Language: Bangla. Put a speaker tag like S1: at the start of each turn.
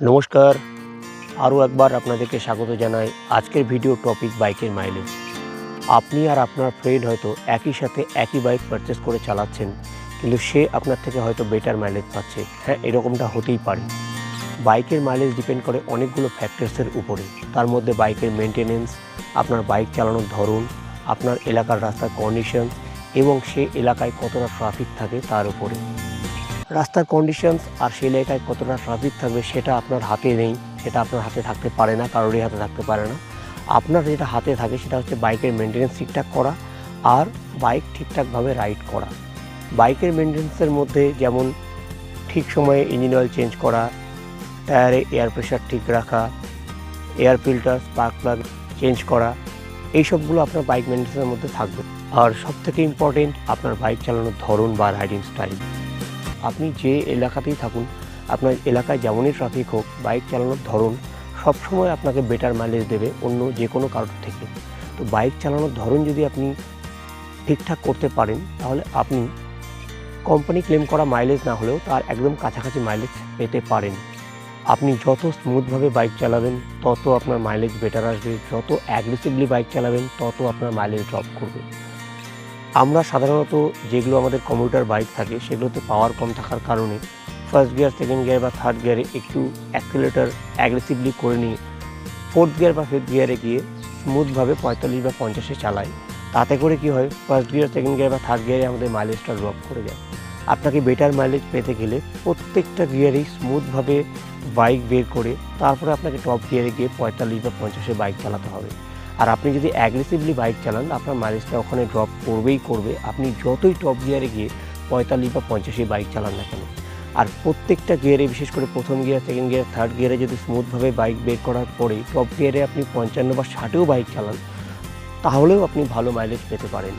S1: নমস্কার। আরও একবার আপনাদেরকে স্বাগত জানাই আজকের ভিডিও টপিক বাইকের মাইলেজ আপনি আর আপনার ফ্রেন্ড হয়তো একই সাথে একই বাইক পারচেস করে চালাচ্ছেন, কিন্তু সে আপনার থেকে হয়তো বেটার মাইলেজ পাচ্ছে। হ্যাঁ এরকমটা হতেই পারে। বাইকের মাইলেজ ডিপেন্ড করে অনেকগুলো ফ্যাক্টরসের উপরে। তার মধ্যে বাইকের মেনটেনেন্স আপনার বাইক চালানোর ধরন, আপনার এলাকার রাস্তার কন্ডিশন এবং সে এলাকায় কতটা ট্রাফিক থাকে তার উপরে। রাস্তার কন্ডিশনস আর সেই এলাকায় কতটা ট্রাফিক থাকবে সেটা আপনার হাতে নেই, সেটা আপনার হাতে থাকতে পারে না, কারোরই হাতে থাকতে পারে না। আপনার যেটা হাতে থাকে সেটা হচ্ছে বাইকের মেনটেন্স ঠিকঠাক করা আর বাইক ঠিকঠাকভাবে রাইড করা। বাইকের মেনটেন্সের মধ্যে যেমন ঠিক সময়ে ইঞ্জিন অয়েল চেঞ্জ করা টায়ারে এয়ার প্রেশার ঠিক রাখা air filter spark plug change করা এই সবগুলো আপনার বাইক মেনটেন্সের মধ্যে থাকবে। আর সবথেকে ইম্পর্টেন্ট আপনার বাইক চালানোর ধরন বা রাইডিং স্টাইল আপনি যে এলাকাতেই থাকুন, আপনার এলাকায় যেমনই ট্রাফিক হোক বাইক চালানোর ধরন সবসময় আপনাকে বেটার মাইলেজ দেবে অন্য যে কোনো কারোর থেকে। তো বাইক চালানোর ধরন যদি আপনি ঠিকঠাক করতে পারেন, তাহলে আপনি কোম্পানি ক্লেম করা মাইলেজ না হলেও তার একদম কাছাকাছি মাইলেজ পেতে পারেন। আপনি যত স্মুথভাবে বাইক চালাবেন, তত আপনার মাইলেজ বেটার আসবে, যত অ্যাগ্রেসিভলি বাইক চালাবেন, তত আপনার মাইলেজ ড্রপ করবে। আমরা সাধারণত যেগুলো আমাদের কমিউটার বাইক থাকে, সেগুলোতে পাওয়ার কম থাকার কারণে ফার্স্ট গিয়ার সেকেন্ড গিয়ার বা থার্ড গিয়ারে একটু অ্যাক্সিলেটার অ্যাগ্রেসিভলি করে নিয়ে ফোর্থ গিয়ার বা ফিফথ গিয়ারে গিয়ে স্মুথভাবে পঁয়তাল্লিশ বা পঞ্চাশে চালাই। তাতে করে কি হয় ফার্স্ট গিয়ার সেকেন্ড গিয়ার বা থার্ড গিয়ারে আমাদের মাইলেজটা ড্রপ করে যায়। আপনাকে বেটার মাইলেজ পেতে গেলে প্রত্যেকটা গিয়ারেই স্মুথভাবে বাইক বের করে, তারপরে আপনাকে টপ গিয়ারে গিয়ে পঁয়তাল্লিশ বা পঞ্চাশে বাইক চালাতে হবে। আর আপনি যদি অ্যাগ্রেসিভলি বাইক চালান, আপনার মাইলেজটা ওখানে ড্রপ করবেই করবে। আপনি যতই টপ গিয়ারে গিয়ে পঁয়তাল্লিশ বা পঞ্চাশে বাইক চালান না কেন? আর প্রত্যেকটা গিয়ারে বিশেষ করে প্রথম গিয়ার সেকেন্ড গিয়ার থার্ড গিয়ারে যদি স্মুথভাবে বাইক বের করার পরে টপ গিয়ারে আপনি পঞ্চান্ন বা ষাটেও বাইক চালান, তাহলেও আপনি ভালো মাইলেজ পেতে পারেন।